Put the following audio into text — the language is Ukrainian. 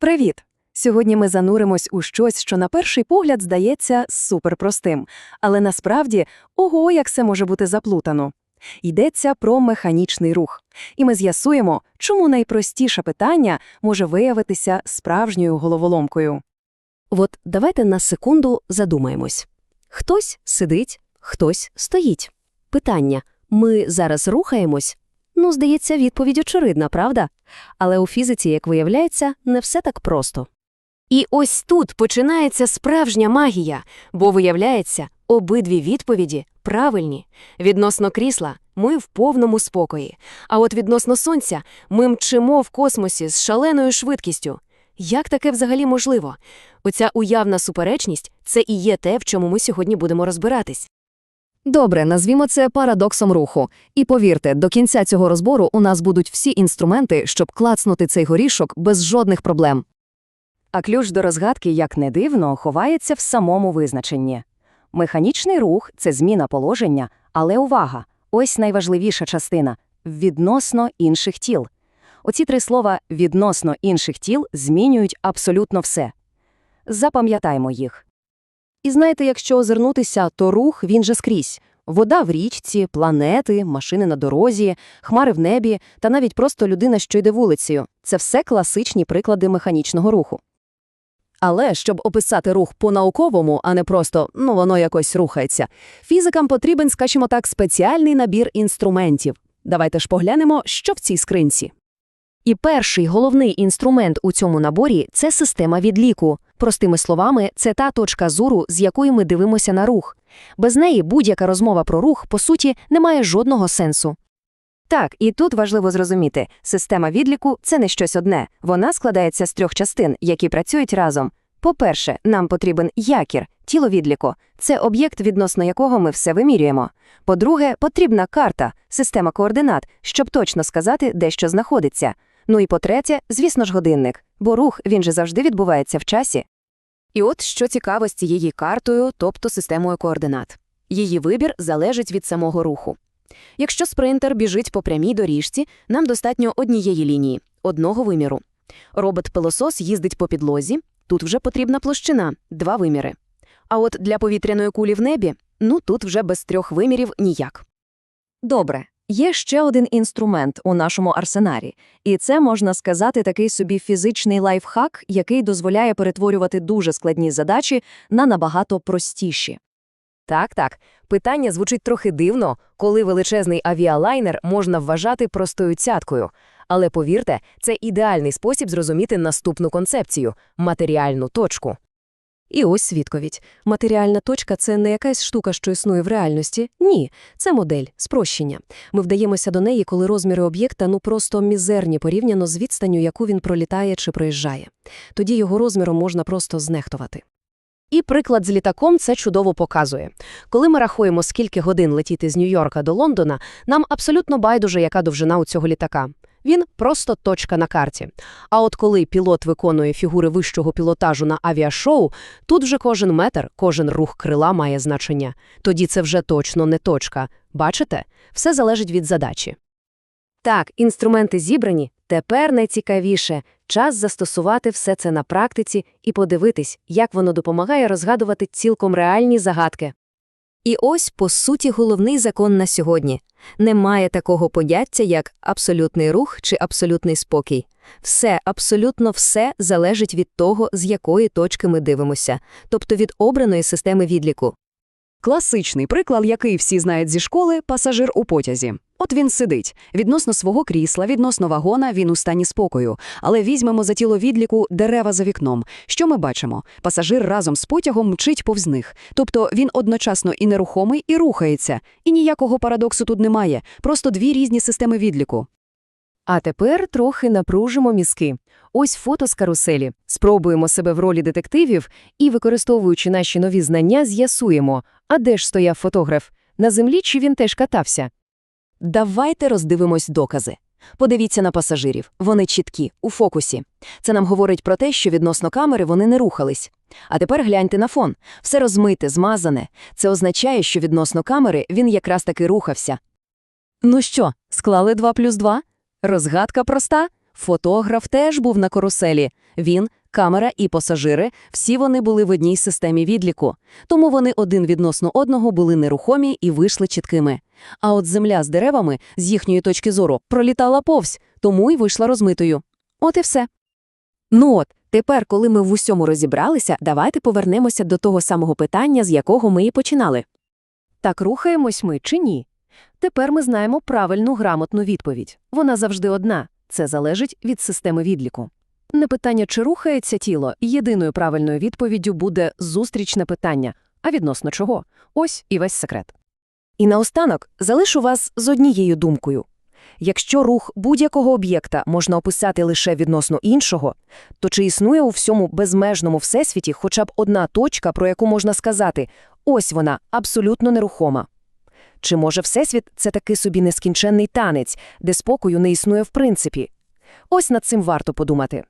Привіт! Сьогодні ми зануримось у щось, що на перший погляд здається суперпростим, але насправді ого, як це може бути заплутано. Йдеться про механічний рух, і ми з'ясуємо, чому найпростіше питання може виявитися справжньою головоломкою. От давайте на секунду задумаємось. Хтось сидить, хтось стоїть. Питання ми зараз рухаємось? Ну, здається, відповідь очевидна, правда? Але у фізиці, як виявляється, не все так просто. І ось тут починається справжня магія, бо виявляється, обидві відповіді правильні. Відносно крісла ми в повному спокої, а от відносно сонця ми мчимо в космосі з шаленою швидкістю. Як таке взагалі можливо? Оця уявна суперечність це і є те, в чому ми сьогодні будемо розбиратись. Добре, назвімо це парадоксом руху. І повірте, до кінця цього розбору у нас будуть всі інструменти, щоб клацнути цей горішок без жодних проблем. А ключ до розгадки, як не дивно, ховається в самому визначенні. Механічний рух це зміна положення, але увага! Ось найважливіша частина відносно інших тіл. Оці три слова відносно інших тіл змінюють абсолютно все. Запам'ятаймо їх. І знаєте, якщо озирнутися, то рух він же скрізь. Вода в річці, планети, машини на дорозі, хмари в небі та навіть просто людина, що йде вулицею. Це все класичні приклади механічного руху. Але щоб описати рух по-науковому, а не просто ну воно якось рухається, фізикам потрібен, скажімо так, спеціальний набір інструментів. Давайте ж поглянемо, що в цій скринці. І перший головний інструмент у цьому наборі це система відліку. Простими словами, це та точка зору, з якої ми дивимося на рух. Без неї будь-яка розмова про рух, по суті, не має жодного сенсу. Так, і тут важливо зрозуміти, система відліку це не щось одне. Вона складається з трьох частин, які працюють разом. По-перше, нам потрібен якір, тіло відліку. Це об'єкт, відносно якого ми все вимірюємо. По-друге, потрібна карта, система координат, щоб точно сказати, де що знаходиться. Ну і по-третє, звісно ж, годинник, бо рух він же завжди відбувається в часі. І от що цікаво з цією картою, тобто системою координат. Її вибір залежить від самого руху. Якщо спринтер біжить по прямій доріжці, нам достатньо однієї лінії, одного виміру. Робот-пилосос їздить по підлозі, тут вже потрібна площина, два виміри. А от для повітряної кулі в небі, ну тут вже без трьох вимірів ніяк. Добре, є ще один інструмент у нашому арсенарі, і це, можна сказати, такий собі фізичний лайфхак, який дозволяє перетворювати дуже складні задачі на набагато простіші. Так, так. Питання звучить трохи дивно, коли величезний авіалайнер можна вважати простою цяткою. Але повірте, це ідеальний спосіб зрозуміти наступну концепцію матеріальну точку. І ось відповідь. Матеріальна точка це не якась штука, що існує в реальності. Ні, це модель, спрощення. Ми вдаємося до неї, коли розміри об'єкта ну просто мізерні порівняно з відстанню, яку він пролітає чи проїжджає. Тоді його розміром можна просто знехтувати. І приклад з літаком це чудово показує. Коли ми рахуємо, скільки годин летіти з Нью-Йорка до Лондона, нам абсолютно байдуже, яка довжина у цього літака. Він просто точка на карті. А от коли пілот виконує фігури вищого пілотажу на авіашоу, тут вже кожен метр, кожен рух крила має значення. Тоді це вже точно не точка. Бачите? Все залежить від задачі. Так, інструменти зібрані. Тепер найцікавіше – час застосувати все це на практиці і подивитись, як воно допомагає розгадувати цілком реальні загадки. І ось, по суті, головний закон на сьогодні. Немає такого поняття, як абсолютний рух чи абсолютний спокій. Все, абсолютно все залежить від того, з якої точки ми дивимося, тобто від обраної системи відліку. Класичний приклад, який всі знають зі школи – пасажир у потязі. От він сидить. Відносно свого крісла, відносно вагона він у стані спокою. Але візьмемо за тіло відліку дерева за вікном. Що ми бачимо? Пасажир разом з потягом мчить повз них. Тобто він одночасно і нерухомий, і рухається. І ніякого парадоксу тут немає. Просто дві різні системи відліку. А тепер трохи напружимо мізки. Ось фото з каруселі. Спробуємо себе в ролі детективів і, використовуючи наші нові знання, з'ясуємо, а де ж стояв фотограф? На землі чи він теж катався? Давайте роздивимось докази. Подивіться на пасажирів. Вони чіткі, у фокусі. Це нам говорить про те, що відносно камери вони не рухались. А тепер гляньте на фон. Все розмите, змазане. Це означає, що відносно камери він якраз таки рухався. Ну що, склали 2 плюс 2? Розгадка проста. Фотограф теж був на каруселі. Він, камера і пасажири, всі вони були в одній системі відліку. Тому вони один відносно одного були нерухомі і вийшли чіткими. А от земля з деревами, з їхньої точки зору, пролітала повз, тому й вийшла розмитою. От і все. Ну от, тепер, коли ми в усьому розібралися, давайте повернемося до того самого питання, з якого ми і починали. Так рухаємось ми чи ні? Тепер ми знаємо правильну грамотну відповідь. Вона завжди одна – це залежить від системи відліку. Не питання, чи рухається тіло, єдиною правильною відповіддю буде зустрічне питання. А відносно чого? Ось і весь секрет. І наостанок залишу вас з однією думкою. Якщо рух будь-якого об'єкта можна описати лише відносно іншого, то чи існує у всьому безмежному всесвіті хоча б одна точка, про яку можна сказати «ось вона, абсолютно нерухома»? Чи може всесвіт – це такий собі нескінченний танець, де спокою не існує в принципі? Ось над цим варто подумати.